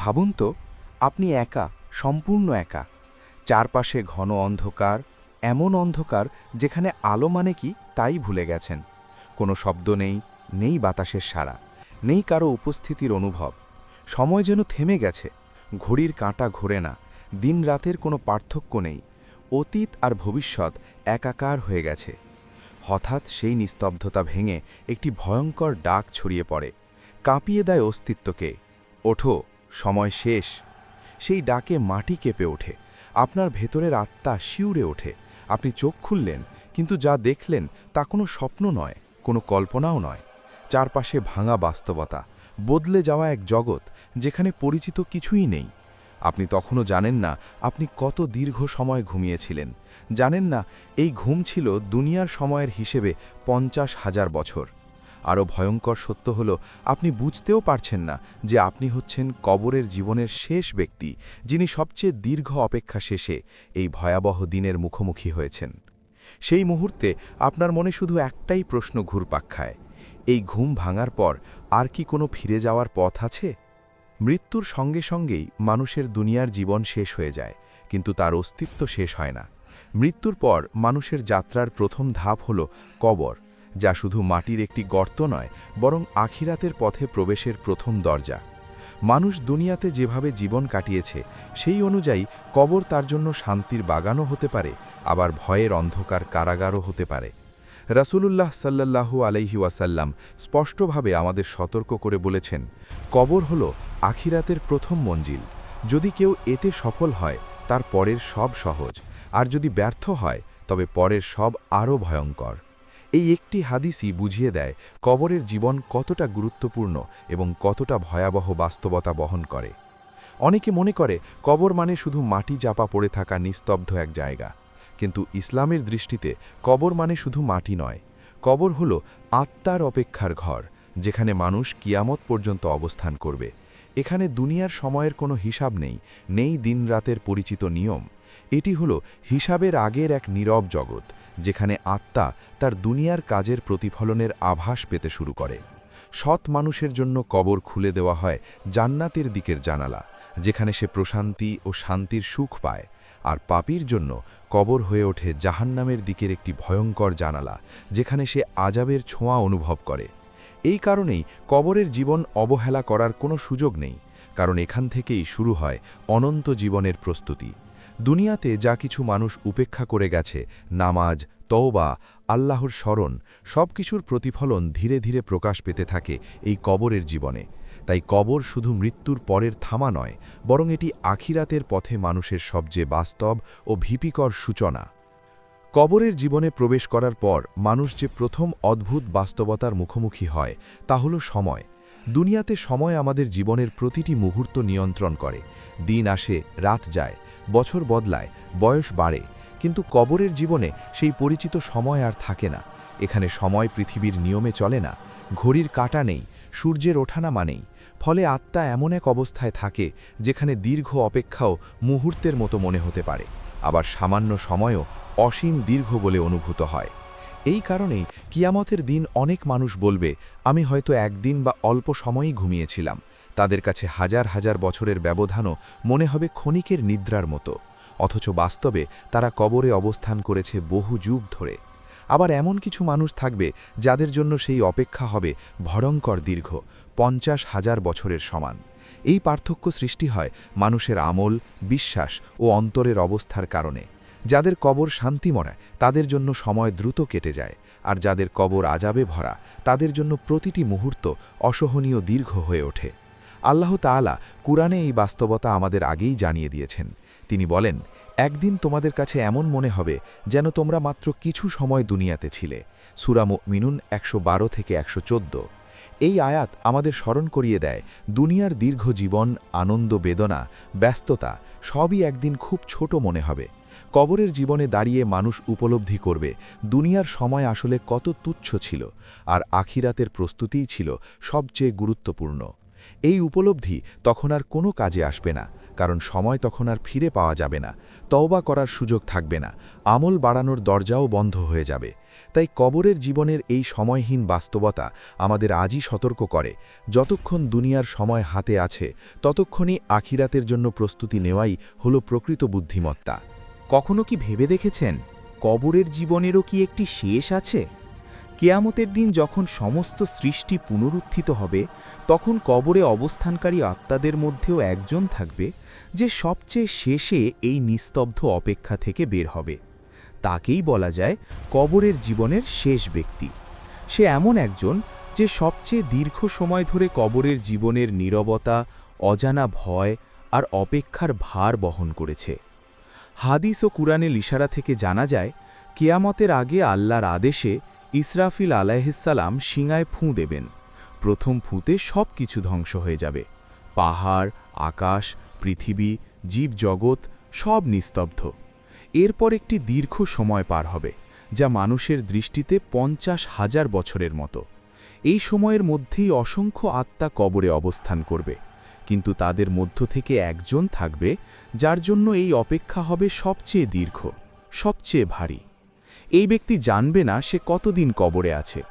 ভাবুন তো, আপনি একা, সম্পূর্ণ একা। চারপাশে ঘন অন্ধকার, এমন অন্ধকার যেখানে আলো মানে কি তাই ভুলে গেছেন। কোনো শব্দ নেই নেই বাতাসের সাড়া, নেই কারও উপস্থিতির অনুভব। সময় যেন থেমে গেছে, ঘড়ির কাঁটা ঘোরে না দিন রাতের কোনো পার্থক্য নেই, অতীত আর ভবিষ্যৎ একাকার হয়ে গেছে। হঠাৎ সেই নিস্তব্ধতা ভেঙে একটি ভয়ঙ্কর ডাক ছড়িয়ে পড়ে, কাঁপিয়ে দেয় অস্তিত্বকে। ওঠো সময় শেষ। সেই ডাকে মাটি কেঁপে ওঠে। আপনার ভেতরের আত্মা শিউরে ওঠে। আপনি চোখ খুললেন, কিন্তু যা দেখলেন তা কোনো স্বপ্ন নয়, কোনো কল্পনাও নয়। চারপাশে ভাঙা বাস্তবতা, বদলে যাওয়া এক জগৎ যেখানে পরিচিত কিছুই নেই। আপনি তখনও জানেন না আপনি কত দীর্ঘ সময় ঘুমিয়েছিলেন। জানেন না, এই ঘুম ছিল দুনিয়ার সময়ের হিসেবে পঞ্চাশ হাজার বছর। আরও ভয়ঙ্কর সত্য হল, আপনি বুঝতেও পারছেন না যে আপনি হচ্ছেন কবরের জীবনের শেষ ব্যক্তি, যিনি সবচেয়ে দীর্ঘ অপেক্ষা শেষে এই ভয়াবহ দিনের মুখোমুখি হয়েছেন। সেই মুহূর্তে আপনার মনে শুধু একটাই প্রশ্ন ঘুরপাক খায়, এই ঘুম ভাঙার পর আর কি কোনো ফিরে যাওয়ার পথ আছে? মৃত্যুর সঙ্গে সঙ্গেই মানুষের দুনিয়ার জীবন শেষ হয়ে যায়, কিন্তু তার অস্তিত্ব শেষ হয় না। মৃত্যুর পর মানুষের যাত্রার প্রথম ধাপ হল কবর যা শুধু মাটির একটি গর্ত নয়, বরং আখিরাতের পথে প্রবেশের প্রথম দরজা। মানুষ দুনিয়াতে যেভাবে জীবন কাটিয়েছে, সেই অনুযায়ী কবর তার জন্য শান্তির বাগানও হতে পারে, আবার ভয়ের অন্ধকার কারাগারও হতে পারে। রাসূলুল্লাহ সাল্লাল্লাহু আলাইহি ওয়াসাল্লাম স্পষ্টভাবে আমাদের সতর্ক করে বলেছেন, কবর হল আখিরাতের প্রথম মঞ্জিল। যদি কেউ এতে সফল হয়, তার পরের সব সহজ, আর যদি ব্যর্থ হয়, তবে পরের সব আরও ভয়ঙ্কর। এই একটি হাদিসই বুঝিয়ে দেয় কবরের জীবন কতটা গুরুত্বপূর্ণ এবং কতটা ভয়াবহ বাস্তবতা বহন করে। অনেকে মনে করে কবর মানে শুধু মাটি চাপা পড়ে থাকা নিস্তব্ধ এক জায়গা। কিন্তু ইসলামের দৃষ্টিতে কবর মানে শুধু মাটি নয়। কবর হল আত্মার অপেক্ষার ঘর, যেখানে মানুষ কিয়ামত পর্যন্ত অবস্থান করবে। এখানে দুনিয়ার সময়ের কোনো হিসাব নেই নেই দিনরাতের পরিচিত নিয়ম। এটি হল হিসাবের আগের এক নীরব জগৎ। যেখানে আত্মা তার দুনিয়ার কাজের প্রতিফলনের আভাস পেতে শুরু করে। সৎ মানুষের জন্য কবর খুলে দেওয়া হয় জান্নাতের দিকের জানালা, যেখানে সে প্রশান্তি ও শান্তির সুখ পায়। আর পাপির জন্য কবর হয়ে ওঠে জাহান্নামের দিকের একটি ভয়ঙ্কর জানালা, যেখানে সে আজাবের ছোঁয়া অনুভব করে। এই কারণেই কবরের জীবন অবহেলা করার কোনো সুযোগ নেই, কারণ এখান থেকেই শুরু হয় অনন্ত জীবনের প্রস্তুতি। দুনিয়াতে যা কিছু মানুষ উপেক্ষা করে গেছে, নামাজ, তওবা, আল্লাহর স্মরণ সব কিছুর প্রতিফলন ধীরে ধীরে প্রকাশ পেতে থাকে এই কবরের জীবনে। তাই কবর শুধু মৃত্যুর পরের থামা নয়, বরং এটি আখিরাতের পথে মানুষের সবচেয়ে বাস্তব ও ভীতিকর সূচনা। কবরের জীবনে প্রবেশ করার পর মানুষ যে প্রথম অদ্ভুত বাস্তবতার মুখোমুখি হয়, তা হল সময়। দুনিয়াতে সময় আমাদের জীবনের প্রতিটি মুহূর্ত নিয়ন্ত্রণ করে। দিন আসে, রাত যায় বছর বদলায়, বয়স বাড়ে, কিন্তু কবরের জীবনে সেই পরিচিত সময় আর থাকে না। এখানে সময় পৃথিবীর নিয়মে চলে না, ঘড়ির কাটা নেই, সূর্যের ওঠানামা নেই, ফলে আত্মা এমন এক অবস্থায় থাকে যেখানে দীর্ঘ অপেক্ষাও মুহূর্তের মতো মনে হতে পারে, আবার সামান্য সময়ও অসীম দীর্ঘ বলে অনুভূত হয়। এই কারণেই কিয়ামতের দিন অনেক মানুষ বলবে, আমি হয়তো একদিন বা অল্প সময়ই ঘুমিয়েছিলাম। তাদের কাছে হাজার হাজার বছরের ব্যবধানও মনে হবে ক্ষণিকের নিদ্রার মতো, অথচ বাস্তবে তারা কবরে অবস্থান করেছে বহু যুগ ধরে। আবার এমন কিছু মানুষ থাকবে যাদের জন্য সেই অপেক্ষা হবে ভয়ঙ্কর দীর্ঘ, পঞ্চাশ হাজার বছরের সমান। এই পার্থক্য সৃষ্টি হয় মানুষের আমল, বিশ্বাস ও অন্তরের অবস্থার কারণে। যাদের কবর শান্তি মরায় তাদের জন্য সময় দ্রুত কেটে যায়, আর যাদের কবর আজাবে ভরা, তাদের জন্য প্রতিটি মুহূর্ত অসহনীয় দীর্ঘ হয়ে ওঠে। আল্লাহ তাআলা কুরআনে এই বাস্তবতা আমাদের আগেই জানিয়ে দিয়েছেন। তিনি বলেন, একদিন তোমাদের কাছে এমন মনে হবে যেন তোমরা মাত্র কিছু সময় দুনিয়াতে ছিলে। সুরাম মিনুন একশো বারো থেকে একশো চোদ্দ। এই আয়াত আমাদের স্মরণ করিয়ে দেয়, দুনিয়ার দীর্ঘ জীবন, আনন্দ, বেদনা, ব্যস্ততা সবই একদিন খুব ছোট মনে হবে। কবরের জীবনে দাঁড়িয়ে মানুষ উপলব্ধি করবে, দুনিয়ার সময় আসলে কত তুচ্ছ ছিল, আর আখিরাতের প্রস্তুতিই ছিল সবচেয়ে গুরুত্বপূর্ণ। এই উপলব্ধি তখন আর কোনো কাজে আসবে না, কারণ সময় তখন আর ফিরে পাওয়া যাবে না, তওবা করার সুযোগ থাকবে না, আমল বাড়ানোর দরজাও বন্ধ হয়ে যাবে। তাই কবরের জীবনের এই সময়হীন বাস্তবতা আমাদের আজই সতর্ক করে, যতক্ষণ দুনিয়ার সময় হাতে আছে, ততক্ষণই আখিরাতের জন্য প্রস্তুতি নেওয়াই হলো প্রকৃত বুদ্ধিমত্তা। কখনো কি ভেবে দেখেছেন? কবরের জীবনেরও কি একটি শেষ আছে? কেয়ামতের দিন যখন সমস্ত সৃষ্টি পুনরুত্থিত হবে, তখন কবরে অবস্থানকারী আত্মাদের মধ্যেও একজন থাকবে, যে সবচেয়ে শেষে এই নিস্তব্ধ অপেক্ষা থেকে বের হবে। তাকেই বলা যায় কবরের জীবনের শেষ ব্যক্তি। সে এমন একজন যে সবচেয়ে দীর্ঘ সময় ধরে কবরের জীবনের নীরবতা, অজানা ভয় আর অপেক্ষার ভার বহন করেছে। হাদিস ও কুরআনের ইশারা থেকে জানা যায়, কেয়ামতের আগে আল্লাহর আদেশে ইসরাফিল আলাইহিসাল্লাম শিঙায় ফুঁ দেবেন। প্রথম ফুঁতে সব কিছু ধ্বংস হয়ে যাবে। পাহাড়, আকাশ, পৃথিবী, জীবজগৎ সব নিস্তব্ধ। এরপর একটি দীর্ঘ সময় পার হবে, যা মানুষের দৃষ্টিতে পঞ্চাশ হাজার বছরের মতো। এই সময়ের মধ্যেই অসংখ্য আত্মা কবরে অবস্থান করবে, কিন্তু তাদের মধ্য থেকে একজন থাকবে, যার জন্য এই অপেক্ষা হবে সবচেয়ে দীর্ঘ, সবচেয়ে ভারী। এই ব্যক্তি জানবে না সে কতদিন কবরে আছে।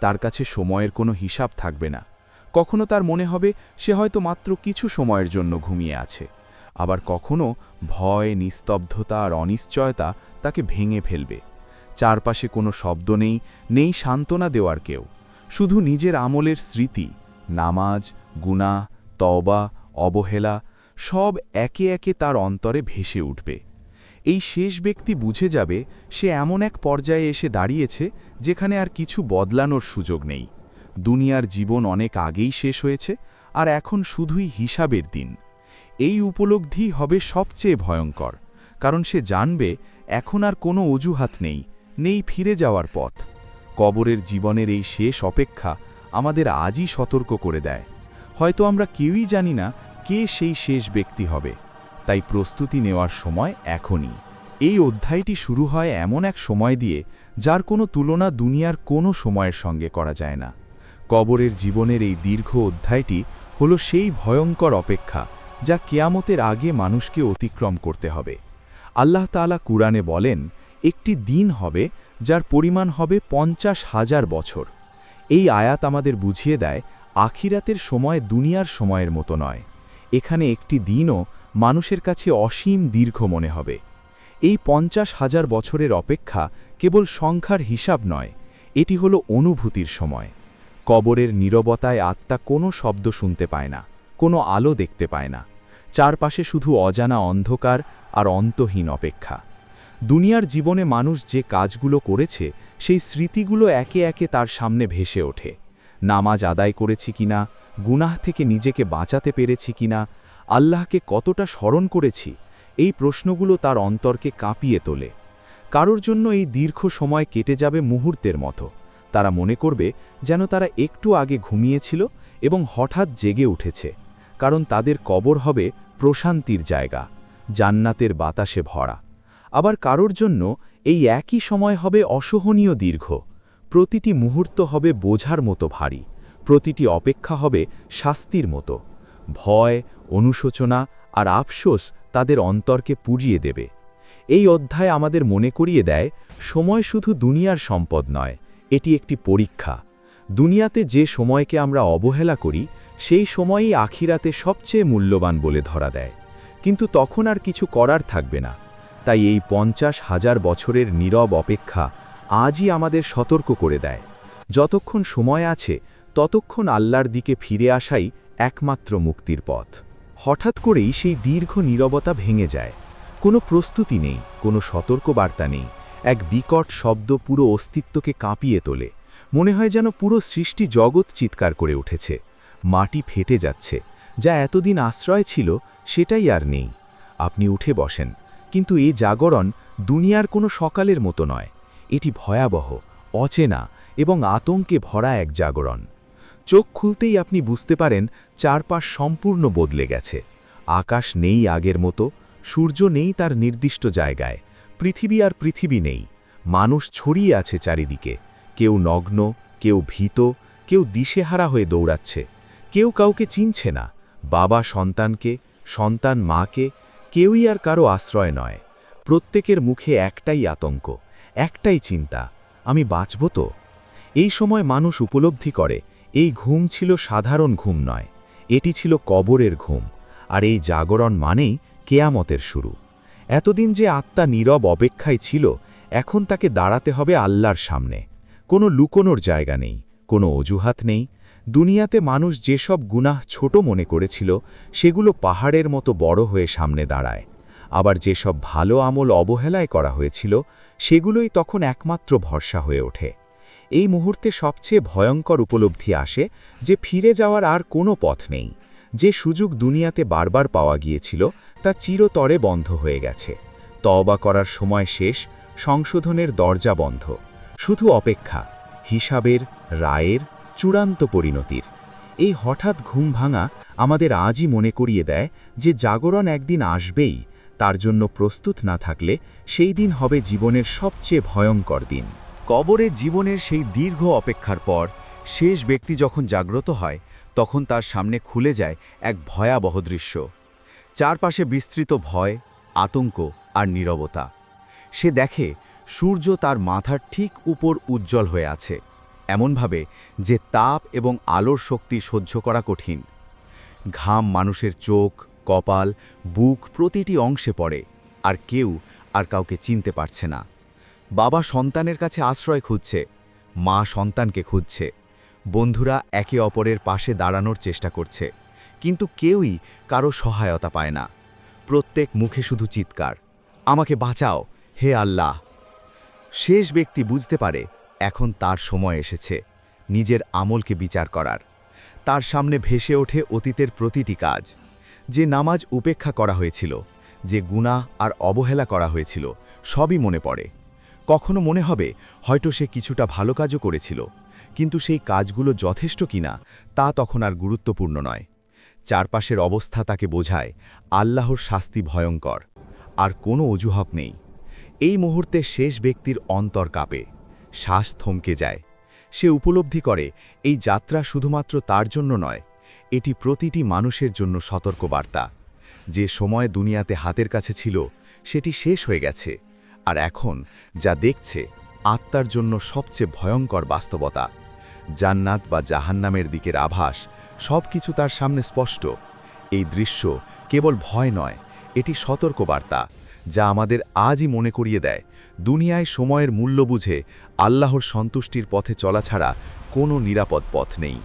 তার কাছে সময়ের কোনো হিসাব থাকবে না। কখনো তার মনে হবে সে হয়তো মাত্র কিছু সময়ের জন্য ঘুমিয়ে আছে। আবার কখনো ভয়, নিস্তব্ধতা আর অনিশ্চয়তা তাকে ভেঙে ফেলবে। চারপাশে কোনো শব্দ নেই নেই সান্ত্বনা দেওয়ার কেউ। শুধু নিজের আমলের স্মৃতি, নামাজ গুনা তওবা, অবহেলা, সব একে একে তার অন্তরে ভেসে উঠবে। এই শেষ ব্যক্তি বুঝে যাবে সে এমন এক পর্যায়ে এসে দাঁড়িয়েছে যেখানে আর কিছু বদলানোর সুযোগ নেই। দুনিয়ার জীবন অনেক আগেই শেষ হয়েছে আর এখন শুধুই হিসাবের দিন। এই উপলব্ধি হবে সবচেয়ে ভয়ঙ্কর, কারণ সে জানবে এখন আর কোনো অজুহাত নেই নেই ফিরে যাওয়ার পথ। কবরের জীবনের এই শেষ অপেক্ষা আমাদের আজই সতর্ক করে দেয়। হয়তো আমরা কেউই জানি না কে সেই শেষ ব্যক্তি হবে। তাই প্রস্তুতি নেওয়ার সময় এখনই। এই অধ্যায়টি শুরু হয় এমন এক সময় দিয়ে যার কোনো তুলনা দুনিয়ার কোনো সময়ের সঙ্গে করা যায় না। কবরের জীবনের এই দীর্ঘ অধ্যায়টি হল সেই ভয়ঙ্কর অপেক্ষা যা কেয়ামতের আগে মানুষকে অতিক্রম করতে হবে। আল্লাহ তালা কুরআনে বলেন, একটি দিন হবে যার পরিমাণ হবে পঞ্চাশ হাজার বছর। এই আয়াত আমাদের বুঝিয়ে দেয়, আখিরাতের সময় দুনিয়ার সময়ের মতো নয়। এখানে একটি দিনও মানুষের কাছে অসীম দীর্ঘ মনে হবে। এই পঞ্চাশ হাজার বছরের অপেক্ষা কেবল সংখ্যার হিসাব নয়, এটি হলো অনুভূতির সময়। কবরের নীরবতায় আত্মা কোনো শব্দ শুনতে পায় না, কোনো আলো দেখতে পায় না। চারপাশে শুধু অজানা অন্ধকার আর অন্তহীন অপেক্ষা। দুনিয়ার জীবনে মানুষ যে কাজগুলো করেছে, সেই স্মৃতিগুলো একে একে তার সামনে ভেসে ওঠে। নামাজ আদায় করেছি কিনা, গুনাহ থেকে নিজেকে বাঁচাতে পেরেছি কিনা আল্লাহকে কতটা স্মরণ করেছি, এই প্রশ্নগুলো তার অন্তরকে কাঁপিয়ে তোলে। কারোর জন্য এই দীর্ঘ সময় কেটে যাবে মুহূর্তের মতো। তারা মনে করবে যেন তারা একটু আগে ঘুমিয়েছিল এবং হঠাৎ জেগে উঠেছে, কারণ তাদের কবর হবে প্রশান্তির জায়গা, জান্নাতের বাতাসে ভরা। আবার কারোর জন্য এই একই সময় হবে অসহনীয় দীর্ঘ। প্রতিটি মুহূর্ত হবে বোঝার মতো ভারী, প্রতিটি অপেক্ষা হবে শাস্তির মতো। ভয় অনুশোচনা আর আফসোস তাদের অন্তরকে পুড়িয়ে দেবে। এই অধ্যায় আমাদের মনে করিয়ে দেয়, সময় শুধু দুনিয়ার সম্পদ নয়, এটি একটি পরীক্ষা। দুনিয়াতে যে সময়কে আমরা অবহেলা করি, সেই সময়ই আখিরাতে সবচেয়ে মূল্যবান বলে ধরা দেয়। কিন্তু তখন আর কিছু করার থাকবে না। তাই এই পঞ্চাশ হাজার বছরের নীরব অপেক্ষা আজই আমাদের সতর্ক করে দেয়। যতক্ষণ সময় আছে, ততক্ষণ আল্লাহর দিকে ফিরে আসাই একমাত্র মুক্তির পথ। হঠাৎ করেই সেই দীর্ঘ নীরবতা ভেঙে যায়। কোনো প্রস্তুতি নেই, কোনো সতর্কবার্তা নেই। এক বিকট শব্দ পুরো অস্তিত্বকে কাঁপিয়ে তোলে। মনে হয় যেন পুরো সৃষ্টি জগৎ চিৎকার করে উঠেছে। মাটি ফেটে যাচ্ছে। যা এতদিন আশ্রয় ছিল, সেটাই আর নেই। আপনি উঠে বসেন। কিন্তু এই জাগরণ দুনিয়ার কোনো সকালের মতো নয়। এটি ভয়াবহ, অচেনা এবং আতঙ্কে ভরা এক জাগরণ। চোখ খুলতেই আপনি বুঝতে পারেন চারপাশ সম্পূর্ণ বদলে গেছে। আকাশ নেই আগের মতো, সূর্য নেই তার নির্দিষ্ট জায়গায়, পৃথিবী আর পৃথিবী নেই। মানুষ ছড়িয়ে আছে চারিদিকে, কেউ নগ্ন, কেউ ভীত, কেউ দিশেহারা হয়ে দৌড়াচ্ছে, কেউ কাউকে চিনছে না, বাবা সন্তানকে, সন্তান মাকে, কেউই আর কারও আশ্রয় নয়। প্রত্যেকের মুখে একটাই আতঙ্ক, একটাই চিন্তা, আমি বাঁচব তো? এই সময় মানুষ উপলব্ধি করে এই ঘুম ছিল সাধারণ ঘুম নয়, এটি ছিল কবরের ঘুম, আর এই জাগরণ মানেই কেয়ামতের শুরু। এতদিন যে আত্মা নীরব অপেক্ষায় ছিল, এখন তাকে দাঁড়াতে হবে আল্লাহর সামনে। কোনো লুকোনোর জায়গা নেই, কোনো অজুহাত নেই। দুনিয়াতে মানুষ যেসব গুনাহ ছোট মনে করেছিল, সেগুলো পাহাড়ের মতো বড় হয়ে সামনে দাঁড়ায়। আবার যেসব ভালো আমল অবহেলায় করা হয়েছিল, সেগুলোই তখন একমাত্র ভরসা হয়ে ওঠে। এই মুহূর্তে সবচেয়ে ভয়ঙ্কর উপলব্ধি আসে যে ফিরে যাওয়ার আর কোনো পথ নেই। যে সুযোগ দুনিয়াতে বারবার পাওয়া গিয়েছিল, তা চিরতরে বন্ধ হয়ে গেছে। তওবা করার সময় শেষ, সংশোধনের দরজা বন্ধ। শুধু অপেক্ষা, হিসাবের, রায়ের চূড়ান্ত পরিণতির। এই হঠাৎ ঘুম ভাঙা আমাদের আজই মনে করিয়ে দেয় যে জাগরণ একদিন আসবেই, তার জন্য প্রস্তুত না থাকলে সেই দিন হবে জীবনের সবচেয়ে ভয়ঙ্কর দিন। কবরে জীবনের সেই দীর্ঘ অপেক্ষার পর, শেষ ব্যক্তি যখন জাগ্রত হয়, তখন তার সামনে খুলে যায় এক ভয়াবহ দৃশ্য। চারপাশে বিস্তৃত ভয়, আতঙ্ক আর নীরবতা। সে দেখে সূর্য তার মাথার ঠিক উপর উজ্জ্বল হয়ে আছে, এমনভাবে যে তাপ এবং আলোর শক্তি সহ্য করা কঠিন। ঘাম মানুষের চোখ, কপাল, বুক প্রতিটি অংশে পড়ে, আর কেউ আর কাউকে চিনতে পারছে না। বাবা সন্তানের কাছে আশ্রয় খুঁজছে, মা সন্তানকে খুঁজছে। বন্ধুরা একে অপরের পাশে দাঁড়ানোর চেষ্টা করছে, কিন্তু কেউই কারও সহায়তা পায় না। প্রত্যেক মুখে শুধু চিৎকার, আমাকে বাঁচাও, হে আল্লাহ। শেষ ব্যক্তি বুঝতে পারে, এখন তার সময় এসেছে, নিজের আমলকে বিচার করার। তার সামনে ভেসে ওঠে অতীতের প্রতিটি কাজ। যে নামাজ উপেক্ষা করা হয়েছিল, যে গুনাহ আর অবহেলা করা হয়েছিল, সবই মনে পড়ে। কখনো মনে হবে হয়তো সে কিছুটা ভালো কাজও করেছিল, কিন্তু সেই কাজগুলো যথেষ্ট কিনা তা তখন আর গুরুত্বপূর্ণ নয়। চারপাশের অবস্থা তাকে বোঝায় আল্লাহর শাস্তি ভয়ঙ্কর, আর কোনো অজুহাত নেই। এই মুহূর্তে শেষ ব্যক্তির অন্তর কাঁপে, শ্বাস থমকে যায়। সে উপলব্ধি করে, এই যাত্রা শুধুমাত্র তার জন্য নয়, এটি প্রতিটি মানুষের জন্য সতর্কবার্তা। যে সময় দুনিয়াতে হাতের কাছে ছিল, সেটি শেষ হয়ে গেছে। আর এখন যা দেখছে আত্মার জন্য সবচেয়ে ভয়ঙ্কর বাস্তবতা। জান্নাত বা জাহান্নামের দিকের আভাস সব কিছু তার সামনে স্পষ্ট। এই দৃশ্য কেবল ভয় নয়, এটি সতর্কবার্তা, যা আমাদের আজই মনে করিয়ে দেয়। দুনিয়ায় সময়ের মূল্য বুঝে আল্লাহর সন্তুষ্টির পথে চলা ছাড়া কোনো নিরাপদ পথ নেই।